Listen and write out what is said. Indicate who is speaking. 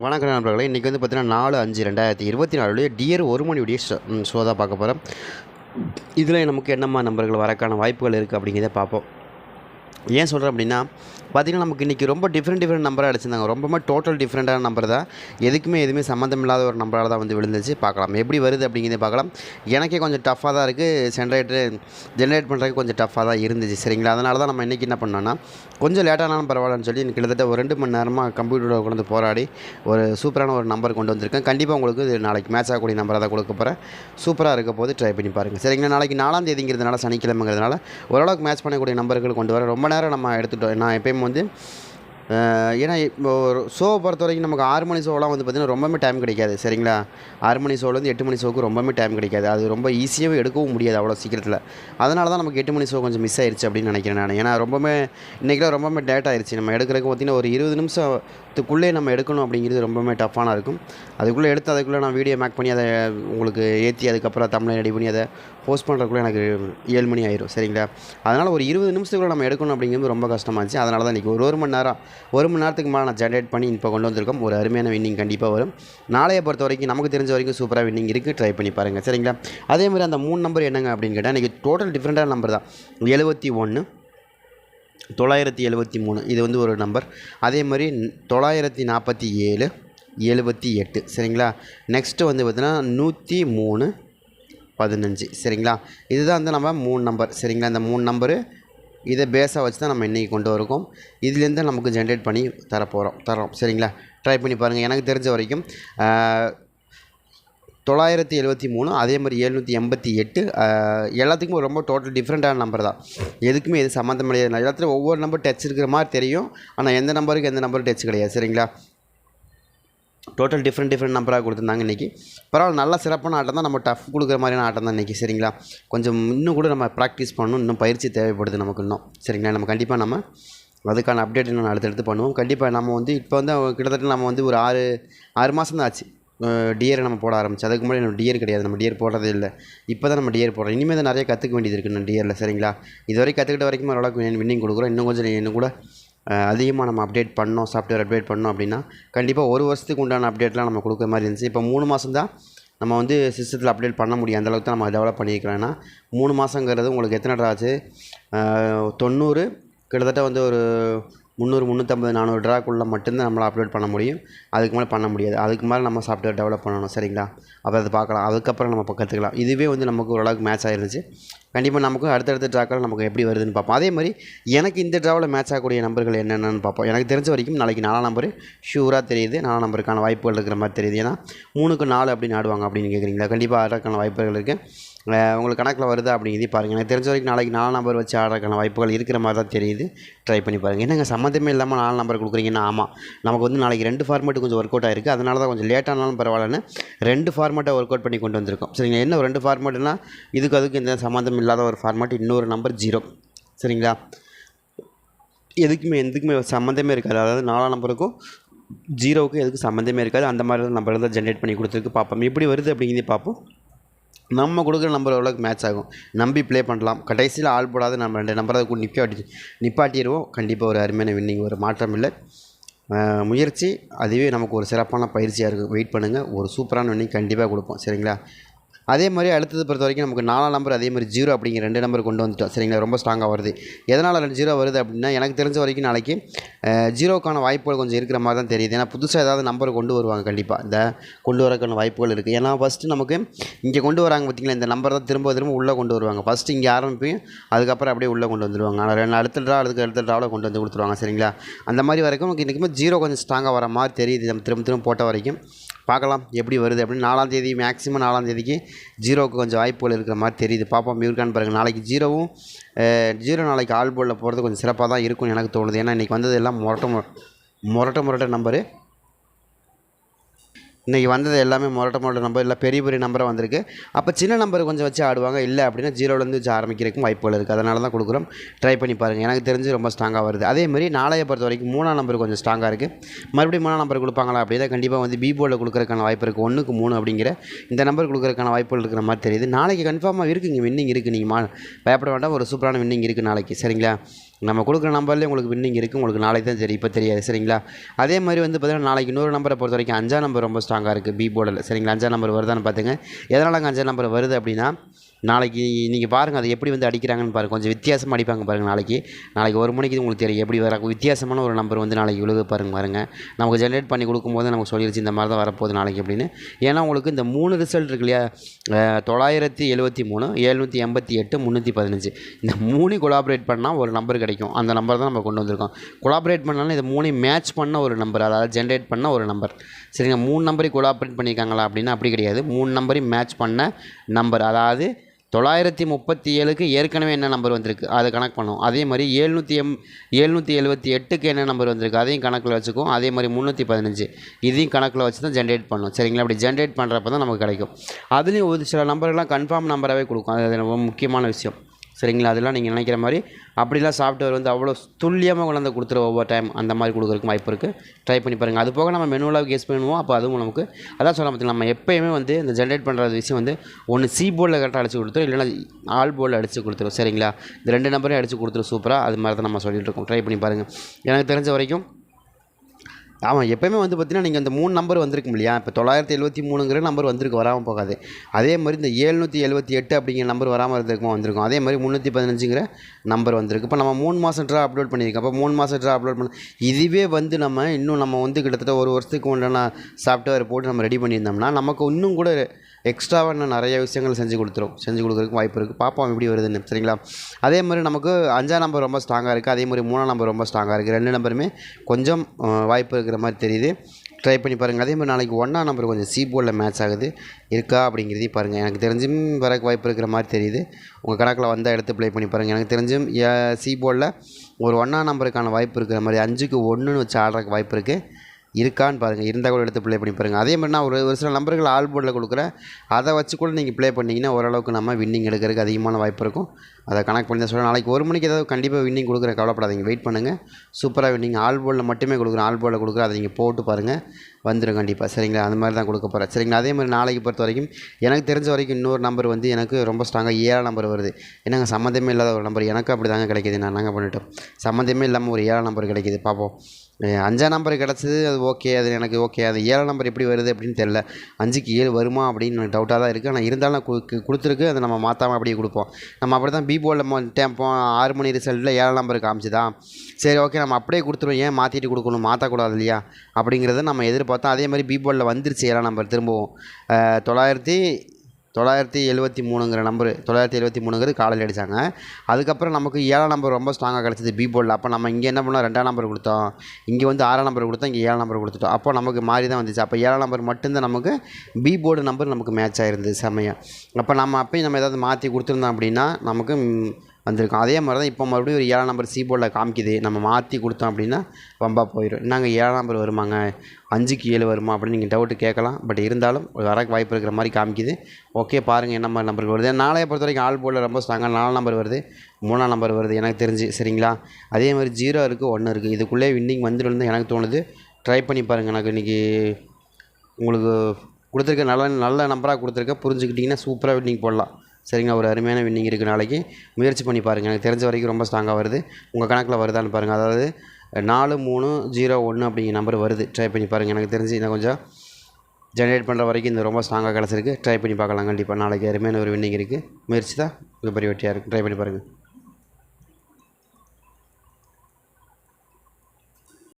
Speaker 1: வணக்கம் நண்பர்களே இன்றைக்கி வந்து பார்த்தீங்கன்னா நாலு அஞ்சு ரெண்டாயிரத்தி இருபத்தி நாலுடைய டியர் ஒரு மணியுடைய ஷோ ஷோ தான் பார்க்க போகிறோம் இதில் நமக்கு என்னம்மா நம்பர்கள் வரக்கான வாய்ப்புகள் இருக்குது அப்படிங்கிறத பார்ப்போம். ஏன் சொல்கிறேன் அப்படின்னா பார்த்திங்கன்னா நமக்கு இன்றைக்கி ரொம்ப டிஃப்ரெண்ட் டிஃப்ரெண்ட் நம்பராக அடிச்சிருந்தாங்க. ரொம்பவுமே டோட்டல் டிஃப்ரெண்ட்டான நம்பர் தான். எதுக்குமே எதுவுமே சம்மந்தம் இல்லாத ஒரு நம்பரால் தான் வந்து விழுந்துச்சு. பார்க்கலாம். எப்படி வருது அப்படிங்கிறத பார்க்கலாம். எனக்கே கொஞ்சம் டஃப்பாக தான் இருக்குது ஜென்ரேட்டர் ஜென்ரேட் பண்ணுறதுக்கு கொஞ்சம் டஃப்பாக தான் இருந்துச்சு. சரிங்களா? அதனால தான் நம்ம இன்றைக்கி என்ன பண்ணோன்னா கொஞ்சம் லேட்டானாலும் பரவாயில்லன்னு சொல்லி கிட்டத்தட்ட ஒரு ரெண்டு மணி நேரமாக கம்ப்யூட்டரோட கொண்டு போராடி ஒரு சூப்பரான ஒரு நம்பர் கொண்டு வந்திருக்கேன். கண்டிப்பாக உங்களுக்கு இது நாளைக்கு மேட்ச் ஆகக்கூடிய நம்பராக தான் கொடுக்க போகிறேன் சூப்பராக இருக்க போது ட்ரை பண்ணி பாருங்கள் சரிங்களா? நாளைக்கு நாலாம் தேதிங்கிறதுனால சனிக்கிழமைங்கிறதுனால ஓரளவுக்கு மேட்ச் பண்ணக்கூடிய நம்பர்கள் கொண்டு வர ரொம்ப நேரம் நம்ம எடுத்துகிட்டோம் நான் எப்பயும் வந்து அஹ், ஏன்னா இப்போ ஒரு ஷோவை பொறுத்த வரைக்கும் நமக்கு ஆறு மணி ஷோலாம் வந்து பார்த்திங்கன்னா ரொம்பவே டைம் கிடைக்காது சரிங்களா? ஆறு மணி ஷோலேருந்து எட்டு மணி ஷோக்கு ரொம்பவே டைம் கிடைக்காது. அது ரொம்ப ஈஸியாகவே எடுக்கவும் முடியாது அவ்வளோ சீக்கிரத்தில். அதனால தான் நமக்கு எட்டு மணி ஷோ கொஞ்சம் மிஸ் ஆயிடுச்சு அப்படின்னு நினைக்கிறேன் நான். ஏன்னா ரொம்பவே இன்றைக்கெலாம் ரொம்பவே லேட் ஆயிடுச்சு நம்ம எடுக்கிறதுக்கு பார்த்திங்கன்னா ஒரு இருபது நிமிஷத்துக்குள்ளே நம்ம எடுக்கணும் அப்படிங்கிறது ரொம்பவே டஃப்பான இருக்கும். அதுக்குள்ளே எடுத்து அதுக்குள்ளே நான் வீடியோ மேக் பண்ணி அதை உங்களுக்கு ஏற்றி அதுக்கப்புறம் தமிழை ரெடி பண்ணி அதை போஸ்ட் பண்ணுறதுக்குள்ளே எனக்கு ஏழு மணி ஆயிரும் சரிங்களா? அதனால் ஒரு இருபது நிமிஷத்துக்குள்ள நம்ம எடுக்கணும் அப்படிங்கிறது ரொம்ப கஷ்டமாக இருந்துச்சு. அதனால தான் இன்றைக்கி ஒரு ஒரு மணி நேரம் ஒரு மணி நேரத்துக்கு மேலே நான் ஜென்ரேட் பண்ணி இப்போ கொண்டு வந்திருக்கோம். ஒரு அருமையான வின்னிங் கண்டிப்பாக வரும். நாளைய பொறுத்த வரைக்கும் நமக்கு தெரிஞ்ச வரைக்கும் சூப்பராக வின்னிங் இருக்குது ட்ரை பண்ணி பாருங்கள் சரிங்களா? அதே மாதிரி அந்த மூணு நம்பர் என்னங்க அப்படின்னு கேட்டால் இன்றைக்கி டோட்டல் டிஃப்ரெண்ட்டான நம்பர் தான். எழுபத்தி ஒன்று தொள்ளாயிரத்தி எழுபத்தி மூணு. இது வந்து ஒரு நம்பர் அதே மாதிரி தொள்ளாயிரத்தி நாற்பத்தி ஏழு எழுபத்தி எட்டு. சரிங்களா? நெக்ஸ்ட்டு வந்து பார்த்திங்கன்னா நூற்றி மூணு பதினஞ்சு. சரிங்களா? இதுதான் வந்து நம்ம மூணு நம்பர் சரிங்களா? இந்த மூணு நம்பரு இதை பேஸாக வச்சு தான் நம்ம இன்றைக்கி கொண்டு வரோம் இதுலேருந்து நமக்கு ஜென்ரேட் பண்ணி தரப்போகிறோம் தரோம் சரிங்களா? ட்ரை பண்ணி பாருங்கள் எனக்கு தெரிஞ்ச வரைக்கும் தொள்ளாயிரத்தி எழுபத்தி மூணு அதே மாதிரி எழுநூற்றி எண்பத்தி எட்டு எல்லாத்துக்குமே ரொம்ப டோட்டல் டிஃப்ரெண்ட்டான நம்பர் தான். எதுக்குமே எது சம்மந்தம் கிடையாது எல்லாத்துலையும் ஒவ்வொரு நம்பர் டச் இருக்கிற மாதிரி தெரியும். ஆனால் எந்த நம்பருக்கு எந்த நம்பர் டச் கிடையாது. சரிங்களா? டோட்டல் டிஃப்ரெண்ட் டிஃப்ரெண்ட் நம்பராக கொடுத்துருந்தாங்க இன்றைக்கி பரவாயில்ல நல்ல சிறப்பான ஆட்டம் தான். நம்ம டஃப் கொடுக்குற மாதிரியான ஆட்டம் தான் இன்றைக்கி சரிங்களா? கொஞ்சம் இன்னும் கூட நம்ம ப்ராக்டிஸ் பண்ணணும். இன்னும் பயிற்சி தேவைப்படுது நமக்கு இன்னும் சரிங்களா? நம்ம கண்டிப்பாக நம்ம அதுக்கான அப்டேட் இன்னும் அடுத்தடுத்து பண்ணுவோம். கண்டிப்பாக நம்ம வந்து இப்போ வந்து கிட்டத்தட்ட நம்ம வந்து ஒரு ஆறு ஆறு மாதம் தான் ஆச்சு டியரை நம்ம போட ஆரம்பிச்சு. அதுக்கு முன்னாடி நம்ம டியர் கிடையாது. நம்ம டியர் போடுறதே இல்லை. இப்போ தான் நம்ம டியர் போடுறோம். இனிமேல் தான் நிறைய கற்றுக்க வேண்டியது இருக்குது நம்ம டியரில் சரிங்களா? இது வரைக்கும் கற்றுக்கிட்ட வரைக்கும் ஓரளவுக்கு வின்னிங் கொடுக்குறோம். இன்னும் கொஞ்சம் இன்னும் கூட அதிகமாக நம்ம அப்டேட் பண்ணோம் சாஃப்ட்வேர் அப்டேட் பண்ணோம் அப்படின்னா கண்டிப்பாக ஒரு வருஷத்துக்கு உண்டான அப்டேட்லாம் நம்ம கொடுக்குற மாதிரி இருந்துச்சு. இப்போ மூணு மாதம் தான் நம்ம வந்து சிஸ்டத்தில் அப்டேட் பண்ண முடியும். அந்த அளவுக்கு தான் நம்ம டெவலப் பண்ணியிருக்கிறோம் ஏன்னா மூணு மாதங்கிறது உங்களுக்கு எத்தனை ட்ரா ஆச்சு? தொண்ணூறு. கிட்டத்தட்ட வந்து ஒரு முந்நூறு முந்நூற்றம்பது நானூறு ட்ராக்குள்ளே மட்டும்தான் நம்மளால் அப்லோட் பண்ண முடியும். அதுக்கு மேலே பண்ண முடியாது. அதுக்கு மேலே நம்ம சாஃப்ட்வேர் டெவலப் பண்ணணும். சரிங்களா? அப்போ அதை பார்க்கலாம். அதுக்கப்புறம் நம்ம கற்றுக்கலாம் இதுவே வந்து நமக்கு ஓரளவுக்கு மேட்ச் ஆகிருந்துச்சு கண்டிப்பாக நமக்கு அடுத்தடுத்த ட்ராக்கில் நமக்கு எப்படி வருதுன்னு பார்ப்போம். அதே மாதிரி எனக்கு இந்த ட்ராவில் மேட்ச் ஆகக்கூடிய நம்பர்கள் என்னென்னு பார்ப்போம். எனக்கு தெரிஞ்ச வரைக்கும் நாளைக்கு நாலாம் நம்பர் ஷூராக தெரியுது. நாலாம் நம்பருக்கான வாய்ப்புகள் இருக்கிற மாதிரி தெரியுது. ஏன்னா மூணுக்கு நாலு அப்படின்னு ஆடுவாங்க அப்படின்னு கேட்குறீங்களா கண்டிப்பாக ஆடுறதுக்கான வாய்ப்புகள் இருக்குது உங்களுக்கு கணக்கில் வருதா அப்படிங்கிறதையும் பாருங்கள் எனக்கு தெரிஞ்ச வரைக்கும் நாளைக்கு நாலு நம்பர் வச்சு ஆடுறதுக்கான வாய்ப்புகள் இருக்கிற மாதிரி தான் தெரியுது. ட்ரை பண்ணி பாருங்கள் என்னங்க சம்மந்தமே இல்லாமல் நாலு நம்பர் கொடுக்குறீங்கன்னா ஆமாம் நமக்கு வந்து நாளைக்கு ரெண்டு ஃபார்மேட் கொஞ்சம் ஒர்க் அவுட் ஆயிருக்கு. அதனால தான் கொஞ்சம் லேட்டானாலும் பரவாயில்லன்னு ரெண்டு ஃபார்மேட்டை ஒர்க் அவுட் பண்ணி கொண்டு வந்திருக்கோம். சரிங்க என்ன ரெண்டு ஃபார்மேட்னா இதுக்கு அதுக்கு எந்த சம்மந்தம் இல்லாத ஒரு ஃபார்மேட் இன்னொரு நம்பர் ஜீரோ சரிங்களா? எதுக்குமே எதுக்குமே சம்மந்தமே இருக்காது. அதாவது நாலாம் நம்பருக்கும் ஜீரோவுக்கும் எதுக்கும் சம்மந்தமே இருக்காது. அந்த மாதிரி தான் நம்பர் தான் ஜென்ரேட் பண்ணி கொடுத்துருக்கு. பார்ப்போம். எப்படி வருது அப்படிங்கிறத பார்ப்போம். நம்ம கொடுக்குற நம்பர் எவ்வளோக்கு மேட்ச் ஆகும். நம்பி ப்ளே பண்ணலாம். கடைசியில் ஆள் போடாத நம்ம ரெண்டு நம்பரை கூட நிப்பாட்டி நிப்பாட்டிடுவோம். கண்டிப்பாக ஒரு அருமையான வின்னிங் ஒரு மாற்றம் இல்லை. முயற்சி அதுவே நமக்கு ஒரு சிறப்பான பயிற்சியாக இருக்கும் வெயிட் பண்ணுங்கள் ஒரு சூப்பரான வின்னிங் கண்டிப்பாக கொடுப்போம். சரிங்களா? அதே மாதிரி அடுத்தது பொறுத்த வரைக்கும் நமக்கு நாலாம் நம்பர் அதே மாதிரி ஜீரோ அப்படிங்கிற ரெண்டு நம்பர் கொண்டு வந்துட்டோம். சரிங்களா? ரொம்ப ஸ்ட்ராங்காக வருது. எதனால் ரெண்டு ஜீரோ வருது அப்படின்னா எனக்கு தெரிஞ்ச வரைக்கும் நாளைக்கு ஜீரோக்கான வாய்ப்புகள் கொஞ்சம் இருக்கிற மாதிரி தான் தெரியுது. ஏன்னா புதுசாக ஏதாவது நம்பர் கொண்டு வருவாங்க கண்டிப்பாக இந்த கொண்டு வரக்கான வாய்ப்புகள் இருக்குது ஏன்னா ஃபஸ்ட்டு நமக்கு இங்கே கொண்டு வராங்க பார்த்தீங்களா இந்த நம்பர் தான் திரும்ப திரும்ப உள்ளே கொண்டு வருவாங்க. ஃபஸ்ட்டு இங்கே ஆரம்பிப்பையும் அதுக்கப்புறம் அப்படியே உள்ளே கொண்டு வந்துடுவாங்க ஆனால் ரெண்டு அடுத்த ட்ரா அதுக்கு அடுத்த ட்ராவில் கொண்டு வந்து கொடுத்துருவாங்க. சரிங்களா? அந்த மாதிரி வரைக்கும் நமக்கு இன்றைக்குமே ஜீரோ கொஞ்சம் ஸ்ட்ராங்காக வர மாதிரி தெரியுது. நம்ம திரும்ப திரும்ப போட்ட வரைக்கும். பார்க்கலாம் எப்படி வருது அப்படின்னு நாலாம் தேதி மேக்ஸிமம் நாலாம் தேதிக்கு ஜீரோவுக்கு கொஞ்சம் வாய்ப்புகள் இருக்கிற மாதிரி தெரியுது. பார்ப்போம் இருக்கான்னு பாருங்கள் நாளைக்கு ஜீரோவும் ஜீரோ நாளைக்கு ஆல் போகிறது கொஞ்சம் சிறப்பாக தான் இருக்கும்னு எனக்கு தோணுது. ஏன்னா இன்றைக்கி வந்தது எல்லாம் முரட்ட முரட்ட முரட்ட நம்பரு இன்றைக்கி வந்தது எல்லாமே மொரட்ட மொரட்ட நம்பர் இல்லை பெரிய பெரிய நம்பராக வந்திருக்கு. அப்போ சின்ன நம்பர் கொஞ்சம் வச்சு ஆடுவாங்க. இல்லை அப்படின்னா ஜீரோலேருந்து வச்சு ஆரம்பிக்கிறதுக்கும் வாய்ப்புகள் இருக்குது அதனால தான் கொடுக்குறோம். ட்ரை பண்ணி பாருங்கள் எனக்கு தெரிஞ்சு ரொம்ப ஸ்ட்ராங்காக வருது. அதே மாதிரி நாளைய பொறுத்த வரைக்கும் மூணாம் நம்பர் கொஞ்சம் ஸ்ட்ராங்காக இருக்குது மறுபடியும் மூணாம் நம்பர் கொடுப்பாங்களா? அப்படின்னா கண்டிப்பாக வந்து பி போர்டில் கொடுக்குறதுக்கான வாய்ப்பு இருக்குது ஒன்றுக்கு மூணு அப்படிங்கிற இந்த நம்பர் கொடுக்குறதுக்கான வாய்ப்புகள் இருக்கிற மாதிரி தெரியுது. நாளைக்கு கன்ஃபார்மாக இருக்குது இங்கே வின்னிங் இருக்குது நீங்கள் மா பயப்பட வேண்டாம். ஒரு சூப்பரான வின்னிங் இருக்குது நாளைக்கு. சரிங்களா? நம்ம கொடுக்குற நம்பர்லேயே உங்களுக்கு வின்னிங் இருக்குது உங்களுக்கு நாளைக்கு தான் தெரியும் இப்போ தெரியாது. சரிங்களா? அதே மாதிரி வந்து பார்த்தீங்கன்னா நாளைக்கு இன்னொரு நம்பரை பொறுத்த வரைக்கும் அஞ்சாம் நம்பர் ரொம்ப ஸ்ட்ராங்காக இருக்குது பி போர்டில் சரிங்களா? அஞ்சாம் நம்பர் வருதான்னு பார்த்துங்க எதனால் அங்கே அஞ்சாம் நம்பர் வருது அப்படின்னா நாளைக்கு நீங்கள் பாருங்கள் அதை எப்படி வந்து அடிக்கிறாங்கன்னு பாருங்கள் கொஞ்சம் வித்தியாசமாக அடிப்பாங்க பாருங்கள் நாளைக்கு. நாளைக்கு ஒரு மணிக்கு உங்களுக்கு தெரியும் எப்படி வர வித்தியாசமான ஒரு நம்பர் வந்து நாளைக்கு விழுக பாருங்க பாருங்கள் நமக்கு ஜென்ரேட் பண்ணி கொடுக்கும்போது நமக்கு சொல்லிருச்சு இந்த மாதிரி தான் வரப்போகுது நாளைக்கு அப்படின்னு. ஏன்னா உங்களுக்கு இந்த மூணு ரிசல்ட் இருக்கு இல்லையா? தொள்ளாயிரத்தி எழுபத்தி மூணு எழுநூற்றி எண்பத்தி எட்டு முந்நூற்றி பதினஞ்சு. இந்த மூணு கொலாபரேட் பண்ணால் ஒரு நம்பர் கிடைக்கும். அந்த நம்பர் தான் நம்ம கொண்டு வந்திருக்கோம். கொலாபரேட் பண்ணாலும் இது மூணு மேட்ச் பண்ண ஒரு நம்பர் அதாவது ஜென்ரேட் பண்ண ஒரு நம்பர் சரிங்க மூணு நம்பரையும் கொலாபரேட் பண்ணியிருக்காங்களா அப்படின்னா அப்படி கிடையாது. மூணு நம்பரையும் மேட்ச் பண்ண நம்பர் அதாவது தொள்ளாயிரத்தி முப்பத்தி ஏழுக்கு ஏற்கனவே என்ன நம்பர் வந்திருக்கு? அதை கணக்கு பண்ணும் அதே மாதிரி ஏழ்நூற்றி எம் ஏழ்நூற்றி எழுபத்தி எட்டுக்கு என்ன நம்பர் வந்திருக்கு? அதையும் கணக்கில் வச்சுக்கும் அதே மாதிரி முந்நூற்றி பதினஞ்சு. இதையும் கணக்கில் வச்சு தான் ஜென்ரேட் பண்ணும் சரிங்களா? அப்படி ஜென்ரேட் பண்ணுறப்ப தான் நமக்கு கிடைக்கும். அதுலேயும் ஒரு சில நம்பர்லாம் கன்ஃபார்ம் நம்பராகவே கொடுக்கும். அது ரொம்ப முக்கியமான விஷயம். சரிங்களா? அதெல்லாம் நீங்கள் நினைக்கிற மாதிரி அப்படிலாம் சாஃப்ட்வேர் வந்து அவ்வளோ துல்லியமாக கொண்டாந்து கொடுத்துரு ஒவ்வொரு டைம் அந்த மாதிரி கொடுக்குறதுக்கு வாய்ப்பு இருக்குது ட்ரை பண்ணி பாருங்கள் அது போக நம்ம மெனுவலாக கெஸ் பண்ணுவோம். அப்போ அதுவும் நமக்கு அதான் சொல்ல பார்த்தீங்களா நம்ம எப்போயுமே வந்து இந்த ஜென்ரேட் பண்ணுற விஷயம் வந்து ஒன்று சி போர்டில் கரெக்டாக அடிச்சு கொடுத்துரும். இல்லைன்னா ஆல் போர்டில் அடிச்சு கொடுத்துரும். சரிங்களா? இந்த ரெண்டு நம்பரையும் அடிச்சு கொடுத்துரும். சூப்பராக அது மாதிரி தான் நம்ம சொல்லிகிட்டு இருக்கோம். ட்ரை பண்ணி பாருங்கள் எனக்கு தெரிஞ்ச வரைக்கும் ஆமாம் எப்போயுமே வந்து பார்த்தீங்கன்னா நீங்கள் இந்த மூணு நம்பர் வந்திருக்கும் இல்லையா? இப்போ தொள்ளாயிரத்தி எழுபத்தி மூணுங்கிற நம்பர் வந்திருக்கு வராமல் போகாது. அதே மாதிரி இந்த ஏழ்நூற்றி எழுபத்தி எட்டு அப்படிங்கிற நம்பர் வராமல் இருந்திருக்கும் வந்திருக்கும். அதே மாதிரி முந்நூற்றி பதினஞ்சுங்கிற நம்பர் வந்திருக்கு. இப்போ நம்ம மூணு மாதம் ட்ரா அப்லோட் பண்ணியிருக்கோம். அப்போ மூணு மாதம் ட்ரா அப்லோட் பண்ண இதுவே வந்து நம்ம இன்னும் நம்ம வந்து கிட்டத்தட்ட ஒரு வருஷத்துக்கு உண்டான சாஃப்ட்வேர் போட்டு நம்ம ரெடி பண்ணியிருந்தோம்னா நமக்கு இன்னும் கூட எக்ஸ்ட்ராவாக இன்னும் நிறைய விஷயங்கள் செஞ்சு கொடுத்துரும். செஞ்சு கொடுக்குறதுக்கு வாய்ப்பு இருக்குது பார்ப்போம் எப்படி வருதுன்னு சரிங்களா? அதே மாதிரி நமக்கு அஞ்சாம் நம்பர் ரொம்ப ஸ்ட்ராங்காக இருக்குது அதே மாதிரி மூணாம் நம்பர் ரொம்ப ஸ்ட்ராங்காக இருக்குது ரெண்டு நம்பருமே கொஞ்சம் வாய்ப்பு இருக்கிற மாதிரி தெரியுது. ட்ரை பண்ணி பாருங்கள் அதே மாதிரி நாளைக்கு ஒன்றாம் நம்பர் கொஞ்சம் சி போர்டில் மேட்ச் ஆகுது. இருக்கா அப்படிங்கிறதையும் பாருங்கள் எனக்கு தெரிஞ்சும் வரக்கு வாய்ப்பு இருக்கிற மாதிரி தெரியுது. உங்கள் கணக்கில் வந்தால் எடுத்து ப்ளே பண்ணி பாருங்கள் எனக்கு தெரிஞ்சும் சி போர்டில் ஒரு ஒன்றாம் நம்பருக்கான வாய்ப்பு இருக்கிற மாதிரி அஞ்சுக்கு ஒன்றுன்னு வச்சு ஆடுறதுக்கு வாய்ப்பு இருக்குது இருக்கான்னு பாருங்கள் இருந்தால் கூட எடுத்து ப்ளே பண்ணி பாருங்கள் அதே மாதிரி நான் ஒரு ஒரு சில நம்பர்கள் ஆல் போர்டில் கொடுக்குறேன். அதை வச்சு கூட நீங்கள் ப்ளே பண்ணிங்கன்னா ஓரளவுக்கு நம்ம வின்னிங் எடுக்கிறதுக்கு அதிகமான வாய்ப்பு இருக்கும். அதை கணக்கு பண்ணி தான் சொல்கிறேன் நாளைக்கு ஒரு மணிக்கு ஏதாவது கண்டிப்பாக வின்னிங் கொடுக்குறேன். கவலைப்படாதீங்க. வெயிட் பண்ணுங்கள் சூப்பராக வின்னிங் ஆல் போர்டில் மட்டுமே கொடுக்குறேன். ஆல் போர்டில் கொடுக்குறேன். அதை நீங்கள் போட்டு பாருங்கள் வந்துடும் கண்டிப்பாக சரிங்களா? அந்த மாதிரி தான் கொடுக்க போகிறேன் சரிங்களா? அதே மாதிரி நாளைக்கு பொறுத்த வரைக்கும் எனக்கு தெரிஞ்ச வரைக்கும் இன்னொரு நம்பர் வந்து எனக்கு ரொம்ப ஸ்ட்ராங்காக ஏழாம் நம்பர் வருது. என்னங்க சம்மந்தமே இல்லாத ஒரு நம்பர் எனக்கு அப்படி தாங்க கிடைக்கிது. நான் நாங்கள் பண்ணிட்டோம்? சம்மந்தமே இல்லாமல் ஒரு ஏழாம் நம்பர் கிடைக்கிது. பார்ப்போம் அஞ்சாம் நம்பர் கிடச்சிது அது ஓகே அது எனக்கு ஓகே அது ஏழாம் நம்பர் எப்படி வருது அப்படின்னு தெரில அஞ்சுக்கு ஏழு வருமா அப்படின்னு எனக்கு டவுட்டாக தான் இருக்குது ஆனால் இருந்தாலும் கு- கொடுத்துருக்கு. அதை நம்ம மாற்றாமல் அப்படியே கொடுப்போம். நம்ம அப்படி தான் பி போர்டில் டேம்போ ஆறு மணி ரிசல்ட்டில் ஏழாம் நம்பர் காமிச்சுதா. சரி ஓகே நம்ம அப்படியே கொடுத்துருவோம். ஏன் மாற்றிட்டு கொடுக்கணும்? மாற்றக்கூடாது இல்லையா? அப்படிங்கிறத நம்ம எதிர்பார்த்தோம் அதே மாதிரி பி போர்டில் வந்துருச்சு ஏழாம் நம்பர் திரும்பவும். தொள்ளாயிரத்தி தொள்ளாயிரத்தி எழுபத்தி மூணுங்கிற நம்பர் தொள்ளாயிரத்தி எழுபத்தி மூணுங்கிறது காலையில் அடித்தாங்க அதுக்கப்புறம் நமக்கு ஏழாம் நம்பர் ரொம்ப ஸ்ட்ராங்காக கிடச்சிது பி போர்டில் அப்போ நம்ம இங்கே என்ன பண்ணோம்? ரெண்டாம் நம்பர் கொடுத்தோம். இங்கே வந்து ஆறாம் நம்பர் கொடுத்தோம் இங்கே ஏழாம் நம்பர் கொடுத்துட்டோம். அப்போ நமக்கு மாறி தான் வந்துச்சு. அப்போ ஏழாம் நம்பர் மட்டும்தான் நமக்கு பி போர்டு நம்பர் நமக்கு மேட்ச் ஆகிருந்தது செம்மையாக அப்போ நம்ம அப்பயும் நம்ம ஏதாவது மாற்றி கொடுத்துருந்தோம் அப்படின்னா நமக்கு வந்திருக்கும். அதே மாதிரி தான் இப்போ மறுபடியும் ஒரு ஏழாம் நம்பர் சி போர்டில் காமிக்குது. நம்ம மாற்றி கொடுத்தோம் அப்படின்னா வம்பா போயிடும் நாங்கள் ஏழாம் நம்பர் வருமாங்க? அஞ்சுக்கு ஏழு வருமா அப்படின்னு நீங்கள் டவுட்டு கேட்கலாம். பட் இருந்தாலும் வரக்கு வாய்ப்பு இருக்கிற மாதிரி காமிக்குது. ஓகே பாருங்கள் என்ன மாதிரி நம்பர் வருது. நாளைய பொறுத்த வரைக்கும் ஆல் போர்டில் ரொம்ப ஸ்ட்ராங்காக நாலாம் நம்பர் வருது. மூணாம் நம்பர் வருது. எனக்கு தெரிஞ்சு. சரிங்களா? அதே மாதிரி ஜீரோ இருக்குது ஒன்று இருக்குது இதுக்குள்ளே வின்னிங் வந்துடும் எனக்கு தோணுது. ட்ரை பண்ணி பாருங்கள் எனக்கு இன்றைக்கி உங்களுக்கு கொடுத்துருக்க நல்ல நல்ல நம்பராக கொடுத்துருக்க. புரிஞ்சுக்கிட்டிங்கன்னா சூப்பராக வின்னிங் போடலாம். சரிங்களா ஒரு அருமையான வின்னிங் இருக்குது நாளைக்கு. முயற்சி பண்ணி பாருங்கள் எனக்கு தெரிஞ்ச வரைக்கும் ரொம்ப ஸ்ட்ராங்காக வருது. உங்கள் கணக்கில் வருதான்னு பாருங்கள் அதாவது நாலு மூணு ஜீரோ ஒன்று அப்படிங்கிற நம்பர் வருது. ட்ரை பண்ணி பாருங்கள் எனக்கு தெரிஞ்சு இன்னும் கொஞ்சம் ஜென்ரேட் பண்ணுற வரைக்கும் இந்த ரொம்ப ஸ்ட்ராங்காக கிடச்சிருக்கு. ட்ரை பண்ணி பார்க்கலாம். கண்டிப்பாக நாளைக்கு அருமையான ஒரு வின்னிங் இருக்குது முயற்சி தான் மிகப்பெரிய வெற்றியாக இருக்குது ட்ரை பண்ணி பாருங்கள்